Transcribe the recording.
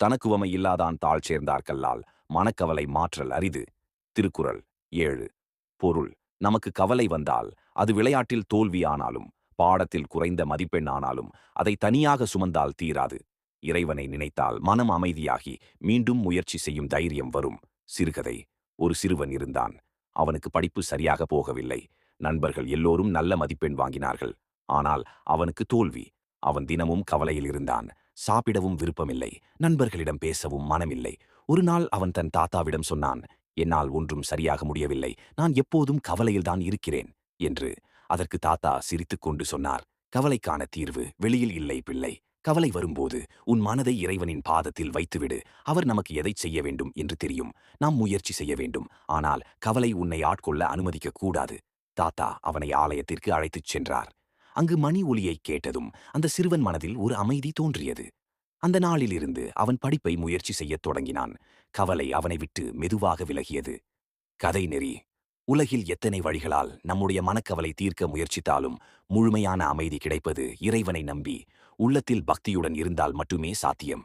தனக்குவமை இல்லாதான் தாழ் சேர்ந்தார்கல்லால் மனக்கவலை மாற்றல் அரிது. திருக்குறள் ஏழு. பொருள். நமக்கு கவலை வந்தால் அது விளையாட்டில் தோல்வியானாலும் பாடத்தில் குறைந்த மதிப்பெண் ஆனாலும் அதை தனியாக சுமந்தால் தீராது. இறைவனை நினைத்தால் மனம் அமைதியாகி மீண்டும் முயற்சி செய்யும் தைரியம் வரும். சிறுகதை. ஒரு சிறுவன் இருந்தான். அவனுக்கு படிப்பு சரியாக போகவில்லை. நண்பர்கள் எல்லோரும் நல்ல மதிப்பெண் வாங்கினார்கள். ஆனால் அவனுக்கு தோல்வி. அவன் தினமும் கவலையில் இருந்தான். சாப்பிடவும் விருப்பமில்லை நண்பர்களிடம் பேசவும் மனமில்லை. ஒரு நாள் அவன் தன் தாத்தாவிடம் சொன்னான் என்னால் ஒன்றும் சரியாக முடியவில்லை நான் எப்போதும் கவலையில்தான் இருக்கிறேன் என்று. அதற்கு தாத்தா சிரித்துக்கொண்டு சொன்னார் கவலைக்கான தீர்வு வெளியில் இல்லை பிள்ளை. கவலை வரும்போது உன் மனதை இறைவனின் பாதத்தில் வைத்துவிடு. அவர் நமக்கு எதை செய்ய வேண்டும் என்று தெரியும். நாம் முயற்சி செய்ய வேண்டும். ஆனால் கவலை உன்னை ஆட்கொள்ள அனுமதிக்க கூடாது. தாத்தா அவனை ஆலயத்திற்கு அழைத்துச் சென்றார். அங்கு மணி ஒலியைக் கேட்டதும் அந்த சிறுவன் மனதில் ஒரு அமைதி தோன்றியது. அந்த நாளிலிருந்து அவன் படிப்பை முயற்சி செய்யத் தொடங்கினான். கவலை அவனை விட்டு மெதுவாக விலகியது. கதை நெறி உலகில் எத்தனை வழிகளால் நம்முடைய மனக்கவலை தீர்க்க முயற்சித்தாலும் முழுமையான அமைதி கிடைப்பது இறைவனை நம்பி உள்ளத்தில் பக்தியுடன் இருந்தால் மட்டுமே சாத்தியம்.